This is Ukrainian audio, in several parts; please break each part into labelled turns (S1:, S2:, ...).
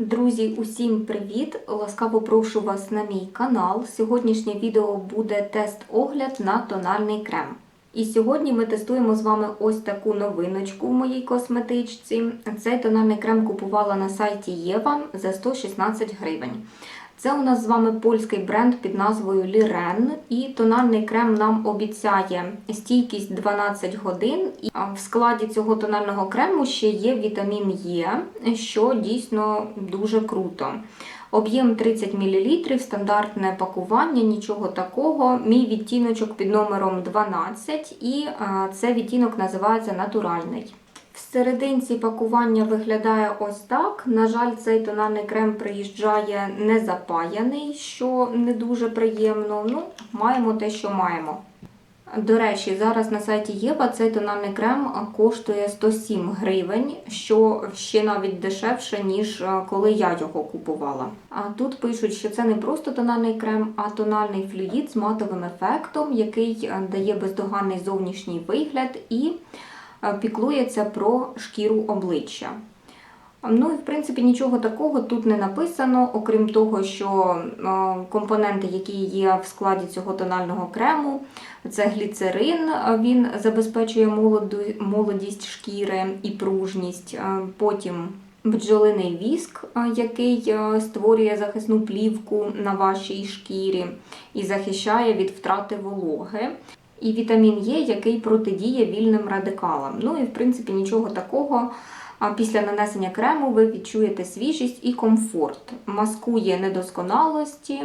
S1: Друзі, усім привіт! Ласкаво прошу вас на мій канал. Сьогоднішнє відео буде тест-огляд на тональний крем. І сьогодні ми тестуємо з вами ось таку новиночку в моїй косметичці. Цей тональний крем купувала на сайті Єва за 116 гривень. Це у нас з вами польський бренд під назвою Liren. І тональний крем нам обіцяє стійкість 12 годин. І в складі цього тонального крему ще є вітамін Е, що дійсно дуже круто. Об'єм 30 мл, стандартне пакування, нічого такого. Мій відтіночок під номером 12, і це відтінок називається натуральний. В пакування виглядає ось так. На жаль, цей тональний крем приїжджає не запаяний, що не дуже приємно. Ну, маємо те, що маємо. До речі, зараз на сайті Єва цей тональний крем коштує 107 гривень, що ще навіть дешевше, ніж е, коли я його купувала. А тут пишуть, що це не просто тональний крем, а тональний флюїд з матовим ефектом, який е, дає бездоганний зовнішній вигляд і піклується про шкіру обличчя. Ну і в принципі нічого такого тут не написано, окрім того, що е, компоненти, які є в складі цього тонального крему, це гліцерин, е, він забезпечує молодість шкіри і пружність. Е, Потім бджолиний віск, е, який е, створює захисну плівку на вашій шкірі і захищає від втрати вологи. І вітамін Е, який протидіє вільним радикалам. Ну і в принципі нічого такого. Після нанесення крему ви відчуєте свіжість і комфорт. Маскує недосконалості,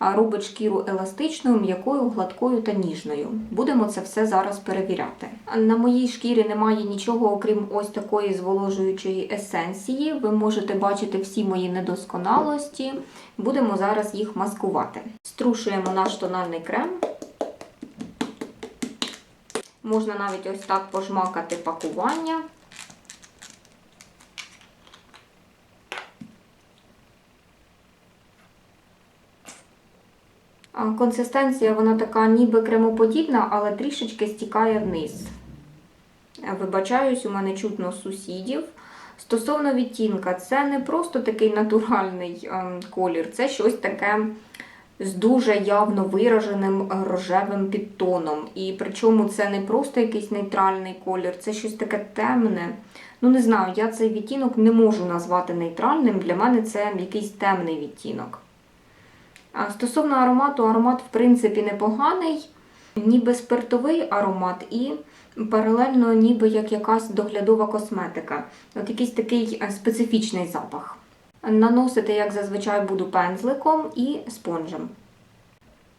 S1: робить шкіру еластичною, м'якою, гладкою та ніжною. Будемо це все зараз перевіряти. На моїй шкірі немає нічого, окрім ось такої зволожуючої есенції. Ви можете бачити всі мої недосконалості. Будемо зараз їх маскувати. Струшуємо наш тональний крем. Можна навіть ось так пожмакати пакування. Консистенція вона така ніби кремоподібна, але трішечки стікає вниз. Вибачаюсь, у мене чутно сусідів. Стосовно відтінка, це не просто такий натуральний ем, колір, це щось таке з дуже явно вираженим рожевим підтоном. І причому це не просто якийсь нейтральний колір, це щось таке темне. Ну, не знаю, я цей відтінок не можу назвати нейтральним. Для мене це якийсь темний відтінок. А Стосовно аромату, аромат, в принципі, непоганий, ніби спиртовий аромат і паралельно ніби як якась доглядова косметика. От якийсь такий е, специфічний запах. Наносити, як зазвичай, буду пензликом і спонжем.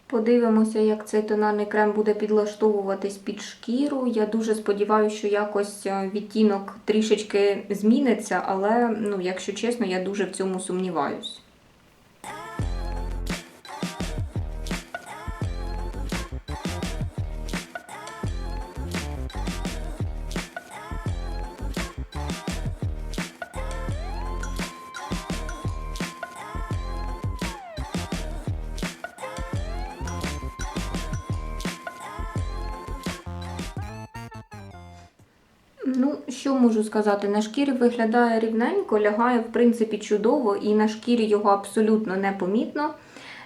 S1: Подивимося, як цей тональний крем буде підлаштовуватись під шкіру. Я дуже сподіваюся, що якось е, відтінок трішечки зміниться, але, ну, якщо чесно, я дуже в цьому сумніваюсь. Що можу сказати? На шкірі виглядає рівненько, лягає, в принципі, чудово, і на шкірі його абсолютно непомітно.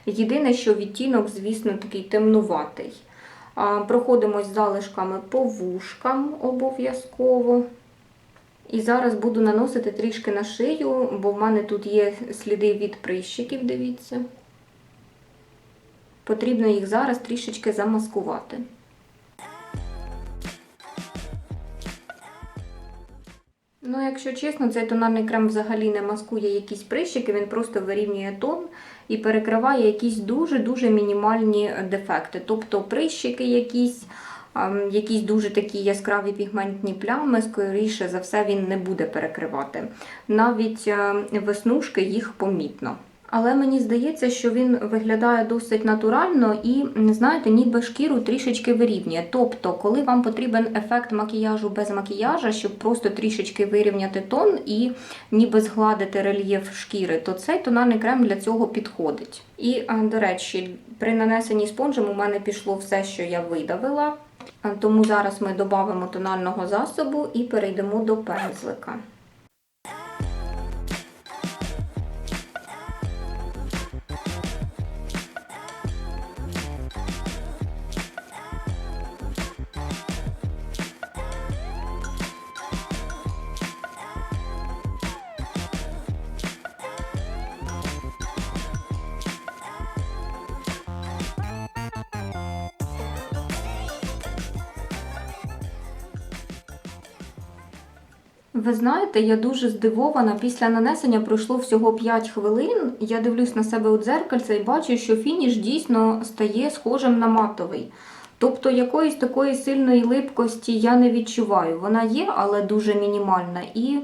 S1: Єдине, що відтінок, звісно, такий темнуватий. Проходимось залишками по вушкам обов'язково. І зараз буду наносити трішки на шию, бо в мене тут є сліди від прищиків, дивіться. Потрібно їх зараз трішечки замаскувати. Ну, якщо чесно, цей тональний крем взагалі не маскує якісь прищики, він просто вирівнює тон і перекриває якісь дуже-дуже мінімальні дефекти. Тобто прищики якісь, ем, якісь дуже такі яскраві пігментні плями, скоріше за все, він не буде перекривати. Навіть ем, веснушки їх помітно. Але мені здається, що він виглядає досить натурально і, знаєте, ніби шкіру трішечки вирівнює. Тобто, коли вам потрібен ефект макіяжу без макіяжа, щоб просто трішечки вирівняти тон і ніби згладити рельєф шкіри, то цей тональний крем для цього підходить. І, до речі, при нанесенні спонжем у мене пішло все, що я видавила. Тому зараз ми додамо тонального засобу і перейдемо до пензлика. Ви знаєте, я дуже здивована. Після нанесення пройшло всього 5 хвилин. Я дивлюсь на себе у дзеркальце і бачу, що фініш дійсно стає схожим на матовий. Тобто якоїсь такої сильної липкості я не відчуваю. Вона є, але дуже мінімальна. І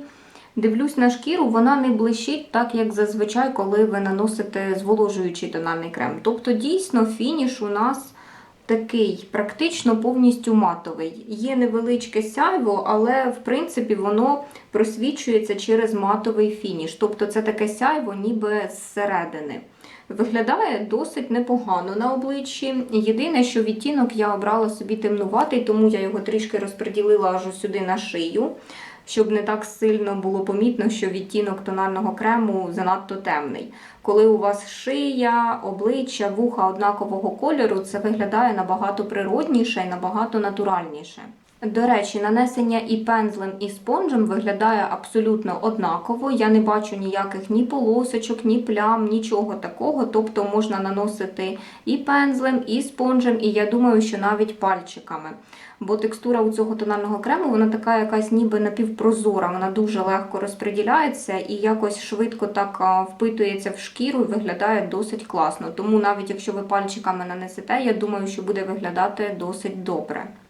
S1: дивлюсь на шкіру, вона не блищить так, як зазвичай, коли ви наносите зволожуючий тональний крем. Тобто, дійсно, фініш у нас такий, практично повністю матовий. Є невеличке сяйво, але в принципі воно просвічується через матовий фініш. Тобто це таке сяйво, ніби зсередини. Виглядає досить непогано на обличчі. Єдине, що відтінок я обрала собі темнуватий, тому я його трішки розподілила аж сюди на шию, щоб не так сильно було помітно, що відтінок тонального крему занадто темний. Коли у вас шия, обличчя, вуха однакового кольору, це виглядає набагато природніше і набагато натуральніше. До речі, нанесення і пензлем, і спонжем виглядає абсолютно однаково. Я не бачу ніяких ні полосочок, ні плям, нічого такого. Тобто можна наносити і пензлем, і спонжем, і я думаю, що навіть пальчиками. Бо текстура у цього тонального крему вона така якась ніби напівпрозора, вона дуже легко розподіляється і якось швидко так впитується в шкіру і виглядає досить класно. Тому навіть якщо ви пальчиками нанесете, я думаю, що буде виглядати досить добре.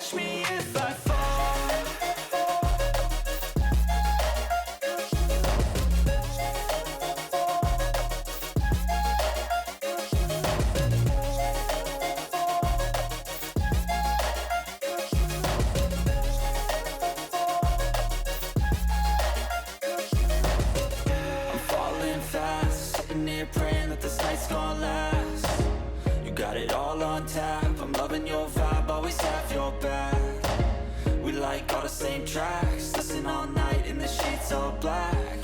S2: catch me if I fall praying that this night's gonna last. You got it all on tap. Always have your back. We like all the same tracks, listen all night in the sheets all black.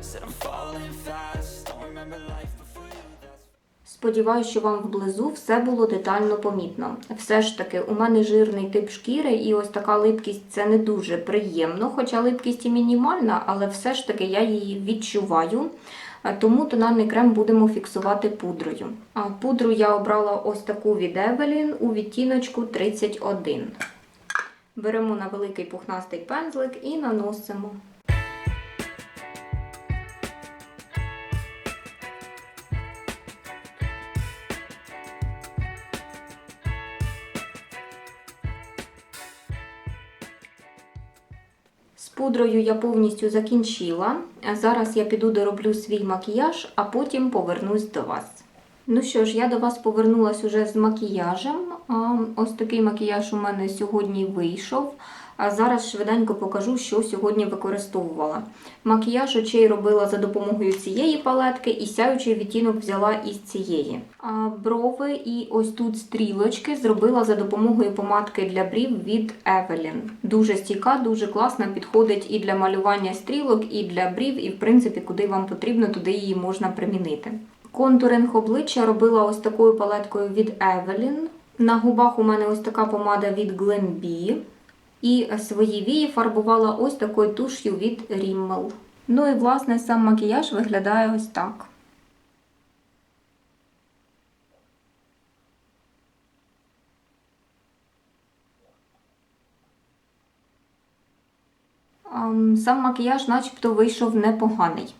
S2: Said I'm falling fast, don't remember life.
S1: Сподіваюсь, що вам вблизу все було детально помітно. Все ж таки, у мене жирний тип шкіри, і ось така липкість це не дуже приємно, хоча липкість і мінімальна, але все ж таки я її відчуваю. Е, Тому тональний крем будемо фіксувати пудрою. А пудру я обрала ось таку від Evelyn у відтіночку 31. Беремо на великий пухнастий пензлик і наносимо. Пудрою я повністю закінчила. Зараз я піду дороблю свій макіяж, а потім повернусь до вас. Ну що ж, я до вас повернулася уже з макіяжем. Ось такий макіяж у мене сьогодні вийшов. А зараз швиденько покажу, що сьогодні використовувала. Макіяж очей робила за допомогою цієї палетки і сяючий відтінок взяла із цієї. А брови і ось тут стрілочки зробила за допомогою помадки для брів від Evelyn. Дуже стійка, дуже класна, підходить і для малювання стрілок, і для брів, і в принципі, куди вам потрібно, туди її можна примінити. Контуринг обличчя робила ось такою палеткою від Evelyn. На губах у мене ось така помада від Glambi. І свої вії фарбувала ось такою туш'ю від Rimmel. Ну і власне сам макіяж виглядає ось так. Сам макіяж начебто вийшов непоганий.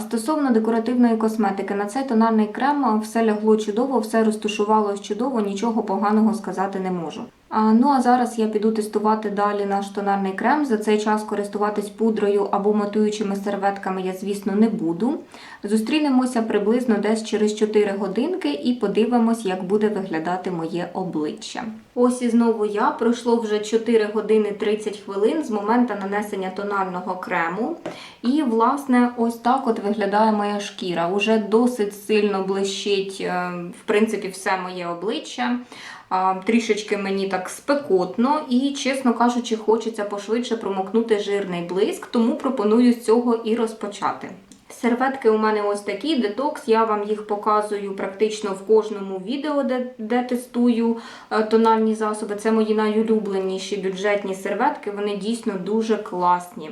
S1: Стосовно декоративної косметики, на цей тональний крем все лягло чудово, все розташувалось чудово, нічого поганого сказати не можу. Ну а зараз я піду тестувати далі наш тональний крем. За цей час користуватись пудрою або матуючими серветками я, звісно, не буду. Зустрінемося приблизно десь через 4 годинки і подивимось, як буде виглядати моє обличчя. Ось і знову я. Пройшло вже 4 години 30 хвилин з моменту нанесення тонального крему. І, власне, ось так от виглядає моя шкіра. Уже досить сильно блищить, е, в принципі, все моє обличчя. Трішечки мені так спекотно і, чесно кажучи, хочеться пошвидше промокнути жирний блиск, тому пропоную з цього і розпочати. Серветки у мене ось такі, детокс. Я вам їх показую практично в кожному відео, де, де тестую е, тональні засоби. Це мої найулюбленіші бюджетні серветки. Вони дійсно дуже класні.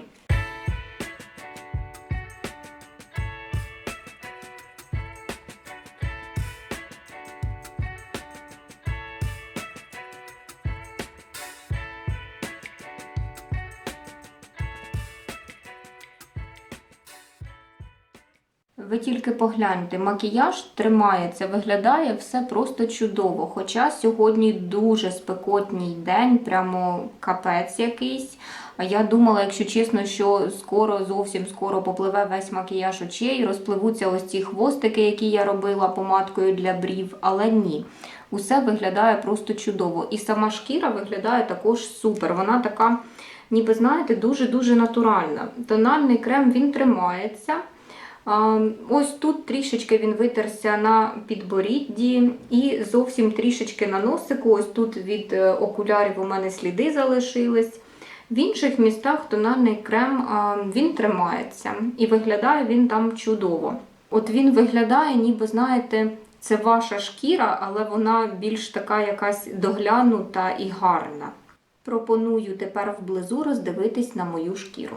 S1: Ви тільки погляньте, макіяж тримається, виглядає все просто чудово. Хоча сьогодні дуже спекотній день, прямо капець якийсь. Я думала, якщо чесно, що скоро, зовсім скоро попливе весь макіяж очей, розпливуться ось ці хвостики, які я робила помадкою для брів, але ні. Усе виглядає просто чудово. І сама шкіра виглядає також супер. Вона така, ніби знаєте, дуже-дуже натуральна. Тональний крем він тримається. Ось тут трішечки він витерся на підборідді і зовсім трішечки на носику. Ось тут від е, окулярів у мене сліди залишились. В інших містах тональний крем він тримається і виглядає він там чудово. От він виглядає, ніби знаєте, це ваша шкіра, але вона більш така якась доглянута і гарна. Пропоную тепер вблизу роздивитись на мою шкіру.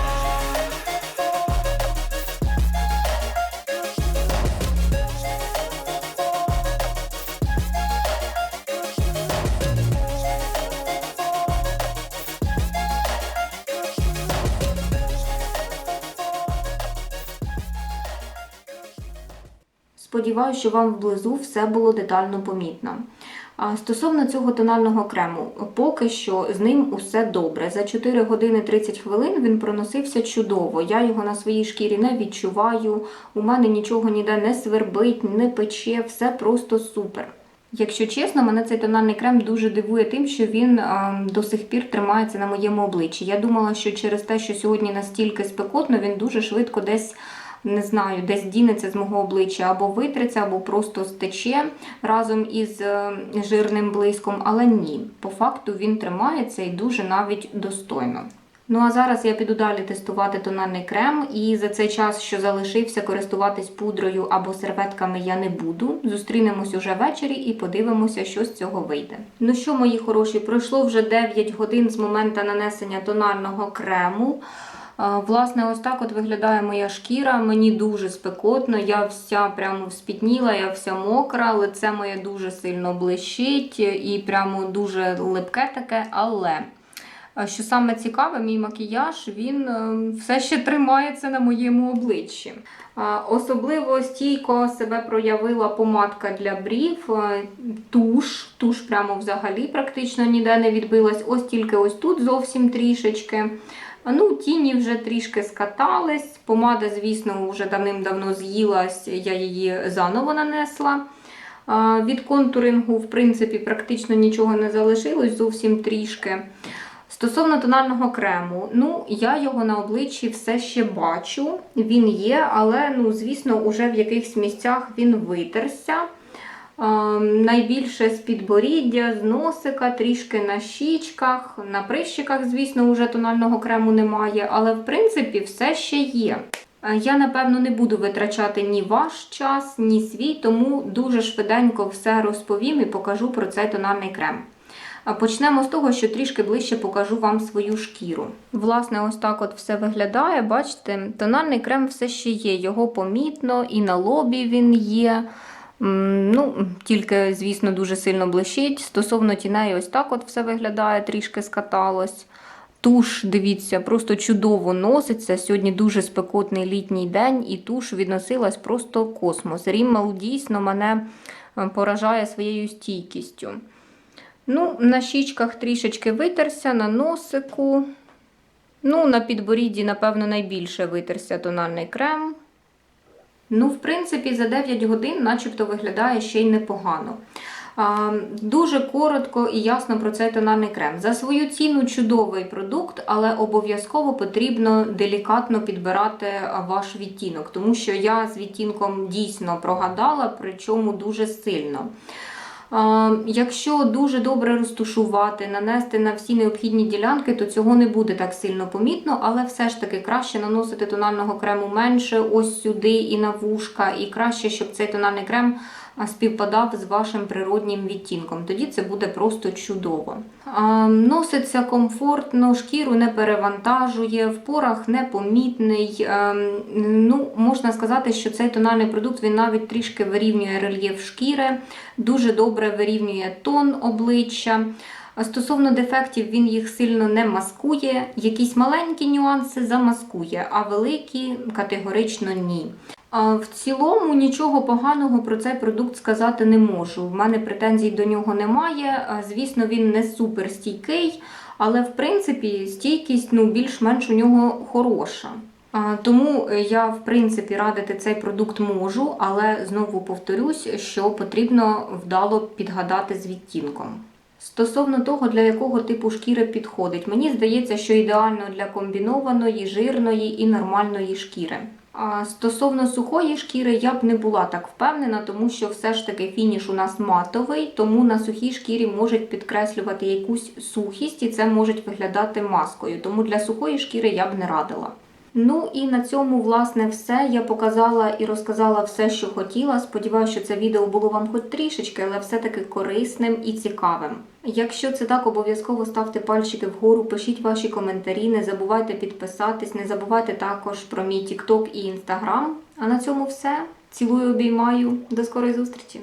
S1: Сподіваюся, що вам вблизу все було детально помітно. Стосовно цього тонального крему, поки що з ним усе добре. За 4 години 30 хвилин він проносився чудово. Я його на своїй шкірі не відчуваю. У мене нічого ніде не свербить, не пече, все просто супер. Якщо чесно, мене цей тональний крем дуже дивує тим, що він е, до сих пір тримається на моєму обличчі. Я думала, що через те, що сьогодні настільки спекотно, він дуже швидко десь не знаю, десь дінеться з мого обличчя або витреться, або просто стече разом із е, жирним блиском. Але ні, по факту він тримається і дуже навіть достойно. Ну а зараз я піду далі тестувати тональний крем, і за цей час, що залишився, користуватись пудрою або серветками я не буду. Зустрінемось уже ввечері і подивимося, що з цього вийде. Ну що, мої хороші, пройшло вже 9 годин з моменту нанесення тонального крему. Власне, ось так от виглядає моя шкіра. Мені дуже спекотно, я вся прямо вспітніла, я вся мокра, лице моє дуже сильно блищить і прямо дуже липке таке, але. Що саме цікаве, мій макіяж він е, все ще тримається на моєму обличчі. Особливо стійко себе проявила помадка для брів, е, туш. Туш прямо взагалі практично ніде не відбилась. Ось тільки ось тут зовсім трішечки. Ну, тіні вже трішки скатались. Помада, звісно, вже давним-давно з'їлась, я її заново нанесла. Від контурингу, в принципі, практично нічого не залишилось, зовсім трішки. Стосовно тонального крему, ну я його на обличчі все ще бачу. Він є, але ну, звісно, уже в якихось місцях він витерся. Е, найбільше з підборіддя, з носика, трішки на щічках, на прищиках, звісно, вже тонального крему немає, але в принципі все ще є. Е, Я, напевно, не буду витрачати ні ваш час, ні свій, тому дуже швиденько все розповім і покажу про цей тональний крем. Почнемо з того, що трішки ближче покажу вам свою шкіру. Власне, ось так от все виглядає. Бачите, тональний крем все ще є, його помітно, і на лобі він є. Ну, тільки, звісно, дуже сильно блищить. Стосовно тіней, ось так от все виглядає, трішки скаталось. Туш, дивіться, просто чудово носиться. Сьогодні дуже спекотний літній день, і туш відносилась просто в космос. Ріммел дійсно мене е, поражає своєю стійкістю. Ну, на щічках трішечки витерся, на носику. Ну, на підборідді, напевно, найбільше витерся тональний крем. Ну, в принципі, за 9 годин, начебто, виглядає ще й непогано. Дуже коротко і ясно про цей тональний крем. За свою ціну чудовий продукт, але обов'язково потрібно делікатно підбирати ваш відтінок, тому що я з відтінком дійсно прогадала, причому дуже сильно. Якщо дуже добре розтушувати, нанести на всі необхідні ділянки, то цього не буде так сильно помітно, але все ж таки краще наносити тонального крему менше, ось сюди і на вушка, і краще, щоб цей тональний крем співпадав з вашим природнім відтінком. Тоді це буде просто чудово. Носиться комфортно, шкіру не перевантажує, в порах непомітний. Ну, можна сказати, що цей тональний продукт він навіть трішки вирівнює рельєф шкіри, дуже добре вирівнює тон обличчя. Стосовно дефектів, він їх сильно не маскує. Якісь маленькі нюанси замаскує, а великі категорично ні. В цілому нічого поганого про цей продукт сказати не можу. В мене претензій до нього немає. Звісно, він не супер стійкий, але в принципі стійкість ну, більш-менш у нього хороша. Тому я в принципі радити цей продукт можу, але знову повторюсь, що потрібно вдало підгадати з відтінком. Стосовно того, для якого типу шкіри підходить, мені здається, що ідеально для комбінованої, жирної і нормальної шкіри. Стосовно сухої шкіри я б не була так впевнена, тому що все ж таки фініш у нас матовий, тому на сухій шкірі можуть підкреслювати якусь сухість, і це може виглядати маскою. Тому для сухої шкіри я б не радила. Ну і на цьому, власне, все. Я показала і розказала все, що хотіла. Сподіваюся, що це відео було вам хоч трішечки, але все-таки корисним і цікавим. Якщо це так, обов'язково ставте пальчики вгору, пишіть ваші коментарі, не забувайте підписатись, не забувайте також про мій TikTok і Instagram. А на цьому все. Цілую, обіймаю. До скорої зустрічі!